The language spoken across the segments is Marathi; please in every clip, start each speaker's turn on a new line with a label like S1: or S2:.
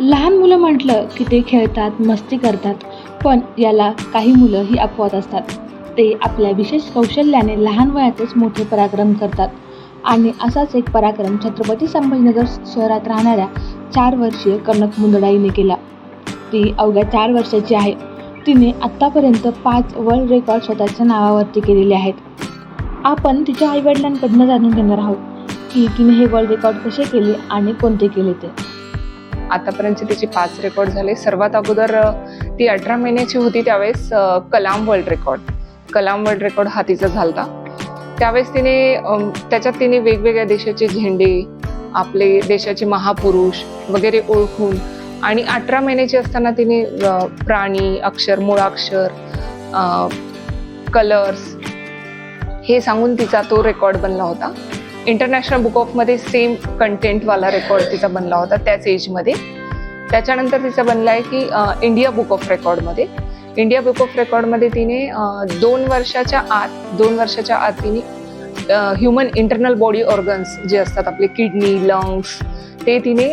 S1: लहान मुलं म्हटलं की ते खेळतात मस्ती करतात पण याला काही मुलं ही अपवाद असतात. ते आपल्या विशेष कौशल्याने लहान वयातच मोठे पराक्रम करतात. आणि असाच एक पराक्रम छत्रपती संभाजीनगर शहरात राहणाऱ्या चार वर्षीय कनक मुंदडाईने केला. ती अवघ्या चार वर्षाची आहे. तिने आत्तापर्यंत पाच वर्ल्ड रेकॉर्ड स्वतःच्या नावावरती केलेले आहेत. आपण तिच्या आईवडिलांकडनं जाणून घेणार आहोत की तिने हे वर्ल्ड रेकॉर्ड कसे केले आणि कोणते केले ते.
S2: आतापर्यंतचे तिचे पाच रेकॉर्ड झाले. सर्वात अगोदर ती अठरा महिन्याची होती त्यावेळेस Kalam world record Kalam world record हा तिचा झालता. त्यावेळेस तिने त्याच्यात तिने वेगवेगळ्या देशाचे झेंडे आपले देशाचे महापुरुष वगैरे ओळखून आणि अठरा महिन्याची असताना तिने प्राणी अक्षर मुळाक्षर कलर्स हे सांगून तिचा तो रेकॉर्ड बनला होता. इंटरनॅशनल बुक ऑफमध्ये सेम कंटेंटवाला रेकॉर्ड तिचा बनला होता त्याच एजमध्ये त्याच्यानंतर तिचा बनला आहे की इंडिया बुक ऑफ रेकॉर्डमध्ये इंडिया बुक ऑफ रेकॉर्डमध्ये तिने दोन वर्षाच्या आत दोन वर्षाच्या आत तिने ह्युमन इंटरनल बॉडी ऑर्गन्स जे असतात आपले किडनी लंग्स ते तिने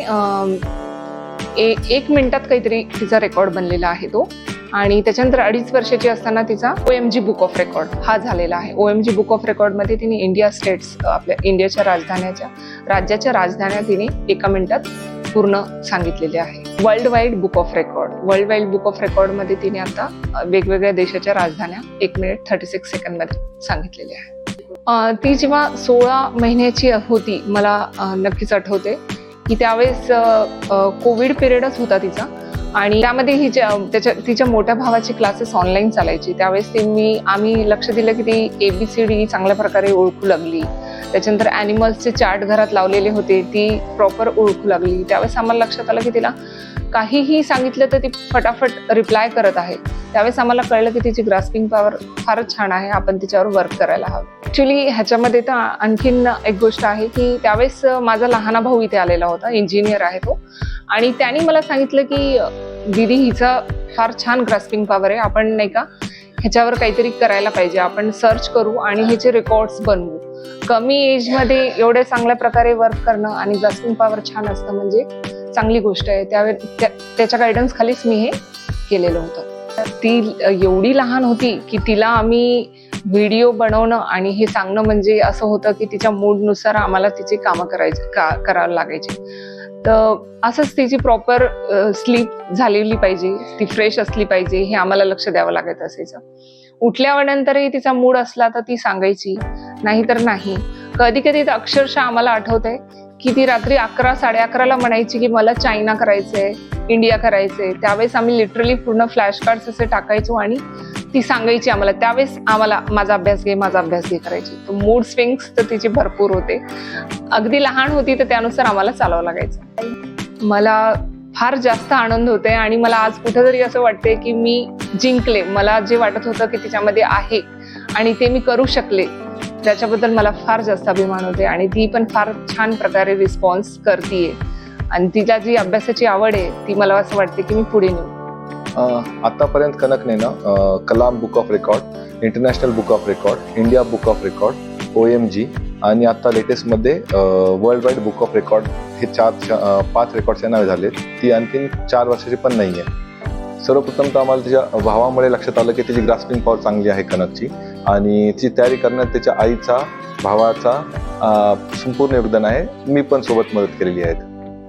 S2: ए- एक मिनिटात काहीतरी तिचा रेकॉर्ड बनलेला आहे तो. आणि त्याच्यानंतर अडीच वर्षाची असताना तिचा O M G book of record हा झालेला आहे. O M G book of रेकॉर्डमध्ये तिने इंडिया स्टेट्स आपल्या इंडियाच्या राजधान्याच्या राज्याच्या राजधान्या तिने एका मिनिटात पूर्ण सांगितलेले आहे. World wide book of record world wide book of रेकॉर्डमध्ये तिने आता वेगवेगळ्या देशाच्या राजधान्या एक मिनिट थर्टी सिक्स सेकंडमध्ये सांगितलेल्या आहे. ती जेव्हा सोळा महिन्याची होती मला नक्कीच आठवते की त्यावेळेस कोविड पिरियडच होता तिचा. आणि त्यामध्ये हिच्या त्याच्या तिच्या मोठ्या भावाची क्लासेस ऑनलाईन चालायची त्यावेळेस ती मी आम्ही लक्ष दिलं की ती एबीसीडी चांगल्या प्रकारे ओळखू लागली. त्याच्यानंतर ॲनिमल्सचे चार्ट घरात लावलेले होते ती प्रॉपर ओळखू लागली. त्यावेळेस आम्हाला लक्षात आलं की तिला काहीही सांगितलं तर ती फटाफट रिप्लाय करत आहे. त्यावेळेस आम्हाला कळलं की तिची ग्रास्पिंग पॉवर फारच छान आहे आपण तिच्यावर वर्क करायला हवं. ॲक्च्युली ह्याच्यामध्ये तर आणखीन एक गोष्ट आहे की त्यावेळेस माझा लहाना भाऊ इथे आलेला होता इंजिनियर आहे तो. आणि त्याने मला सांगितलं की दिदी हिचा फार छान ग्रास्पिंग पॉवर आहे. आपण नाही का ह्याच्यावर काहीतरी करायला पाहिजे. आपण सर्च करू आणि ह्याचे रेकॉर्ड्स बनवू. कमी एजमध्ये एवढे चांगल्या प्रकारे वर्क करणं आणि ग्रास्पिंग पॉवर छान असतं म्हणजे चांगली गोष्ट आहे. त्यावेळे त्या- त्याच्या गायडन्स खालीच मी हे केलेलं होतं. ती एवढी लहान होती की तिला आम्ही व्हिडिओ बनवणं आणि हे सांगणं म्हणजे असं होतं की तिच्या मूडनुसार आम्हाला तिची कामं करायची का करावं लागायची. तर असंच तिची प्रॉपर स्लीप झालेली पाहिजे ती फ्रेश असली पाहिजे हे आम्हाला लक्ष द्यावं लागत असायचं. उठल्यानंतरही तिचा मूड असला तर ती सांगायची नाही तर नाही. कधी कधी तर अक्षरशः आम्हाला आठवतंय की ती रात्री अकरा साडे अकराला म्हणायची की मला चायना करायचंय इंडिया करायचंय. त्यावेळेस आम्ही लिटरली पूर्ण फ्लॅश कार्ड्स असे टाकायचो आणि ती सांगायची आम्हाला. त्यावेळेस आम्हाला माझा अभ्यास घे माझा अभ्यास घे करायची. तर मूड स्विंग्स तर तिचे भरपूर होते. अगदी लहान होती तर त्यानुसार आम्हाला चालावं लागायचं. मला फार जास्त आनंद होते आणि मला आज कुठेतरी असं वाटते की मी जिंकले. मला जे वाटत होतं की तिच्यामध्ये आहे आणि ते मी करू शकले त्याच्याबद्दल मला फार जास्त अभिमान होते आणि ती पण फार छान प्रकारे रिस्पॉन्स करतीये. आणि तिला जी अभ्यासाची आवड आहे ती मला असं वाटते की मी पुढे नेऊ.
S3: आतापर्यंत कनकने ना Kalam book of record international book of record India book of record O M G आणि आता लेटेस्टमध्ये world wide book of record हे चार पाच रेकॉर्डचे नावे झाले ती आणखीन चार वर्षाची पण नाही आहे सर्वप्रथम तर आम्हाला तिच्या भावामुळे लक्षात आलं की तिची ग्रास्पिंग पॉवर चांगली आहे कनकची. आणि तिची तयारी करण्यात त्याच्या आईचा भावाचा संपूर्ण योगदान आहे. मी पण सोबत मदत केलेली आहे.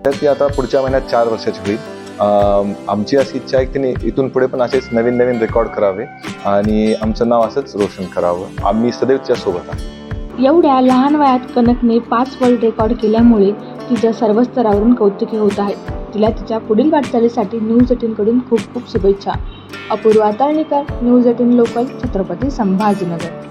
S3: तर ती आता पुढच्या महिन्यात चार वर्षाची होईल. आमची अशी इच्छा आहे की तिने इथून पुढे पण असेच नवीन नवीन रेकॉर्ड करावे. आणि आमचं नाव असंच रोशन करावं. आम्ही सदैव तिच्या सोबत आहे
S1: एवढ्या लहान वयात कनकने पाच वर्ल्ड रेकॉर्ड केल्यामुळे तिच्या सर्व स्तरावरून कौतुकी होत आहे तिला तिच्या पुढील वाटचालीसाठी न्यूज एटीनकडून खूप खूप शुभेच्छा. Apurva Talnikar news eighteen local Chhatrapati Sambhajinagar.